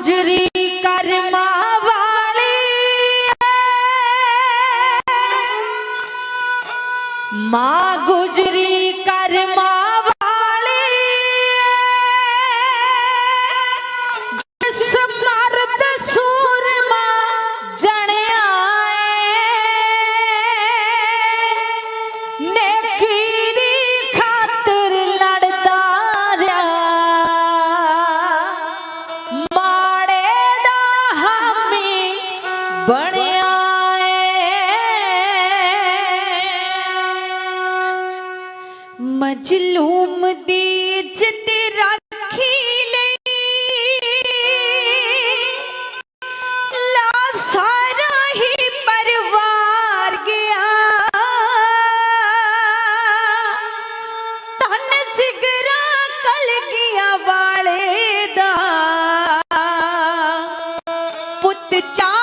गुजरी ਬਣਿਆ। ਮਜਲੂਮ ਦੀ ਇੱਜ਼ਤ ਰੱਖੀ ਲਈ ਲਾ ਸਾਰਾ ਹੀ ਪਰਵਾਰ ਗਿਆ। ਜਿਗਰਾ ਕਲ ਵਾਲੇ ਦਾ ਪੁੱਤ ਚਾ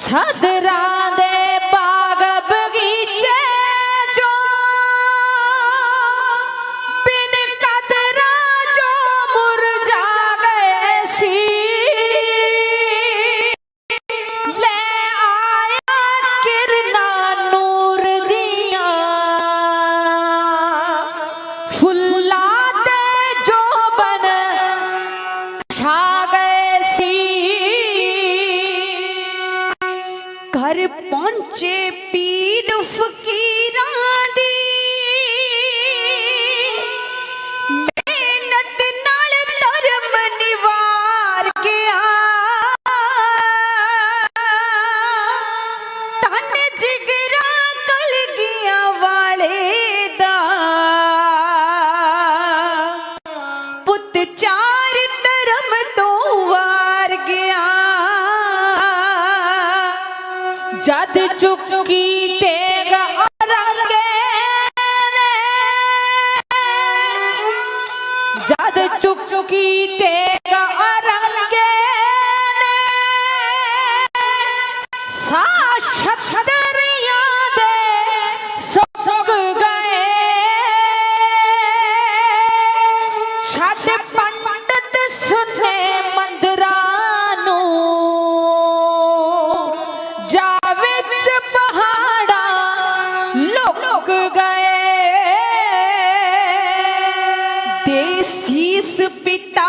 সাদরা দে যাদের চোখ চকিতে பித்தா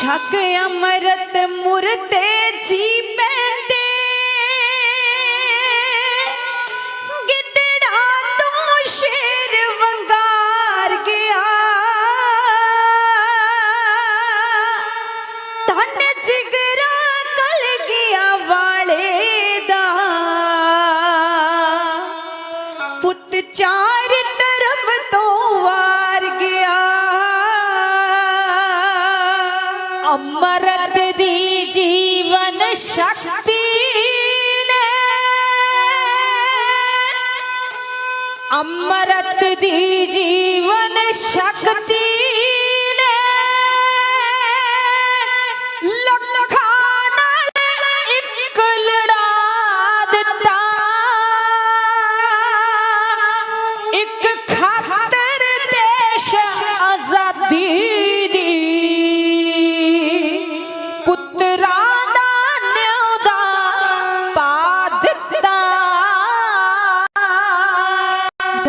ਛਕ ਅਮਰਤ ਮੁਰਤੇ ਜੀ ਪੈਂਦੇ ਗਿੱਦੜਾ ਤੋਂ ਸ਼ੇਰ ਵੰਗਾਰ ਗਿਆ। ਤਨ ਜਿਗਰਾ ਕਲ ਗਿਆ ਵਾਲੇ ਦਾ। ਪੁੱਤ ਚਾ ਅਮਰਤ ਦੀ ਜੀਵਨ ਸ਼ਕਤੀ ਅਮਰਤ ਦੀ ਜੀਵਨ ਸ਼ਕਤੀ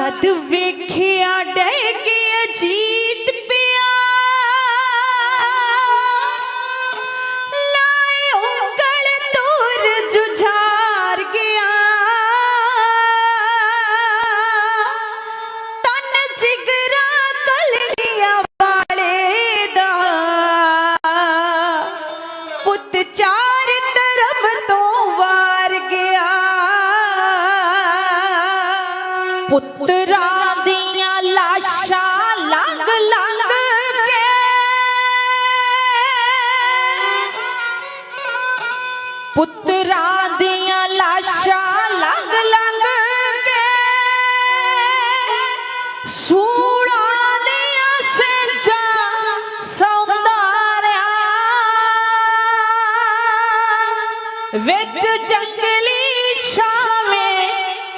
ਜਦ ਵੇਖਿਆ ਡੈ ਗਿਆ ਜੀਤ ਵਿੱਚ ਜੰਗਲੀ ਛਾਵੇਂ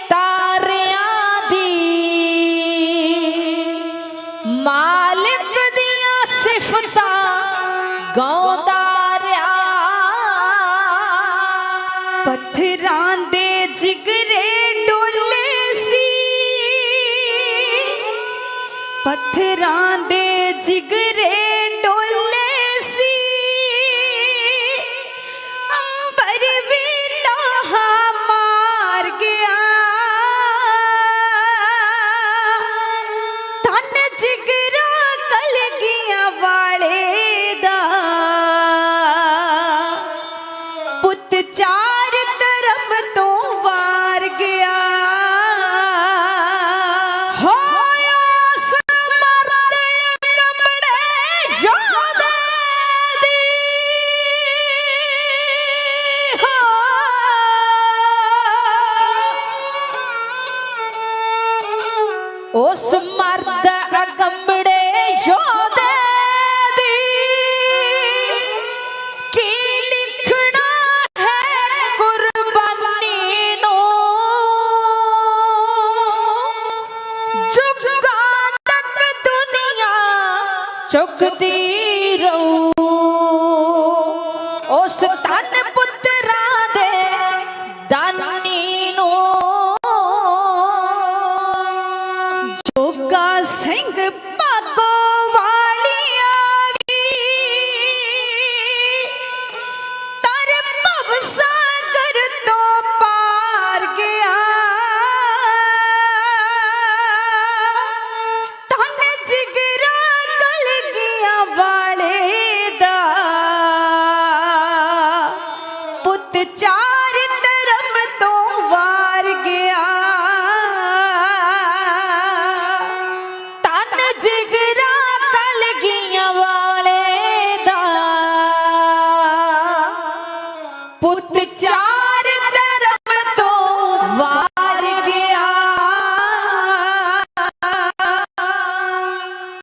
ਤਾਰਿਆਂ ਦੀ। ਮਾਲਕ ਦੀਆਂ ਸਿਫਤਾਂ ਗਾਉਂਦਾ ਰਿਹਾ। ਪੱਥਰਾਂ ਦੇ ਜਿਗਰੇ ਡੋਲੇ ਸੀ। ਪੱਥਰਾਂ ਦੇ ਜਿਗਰੇ করতে চাই চোখ দিয়ে GG!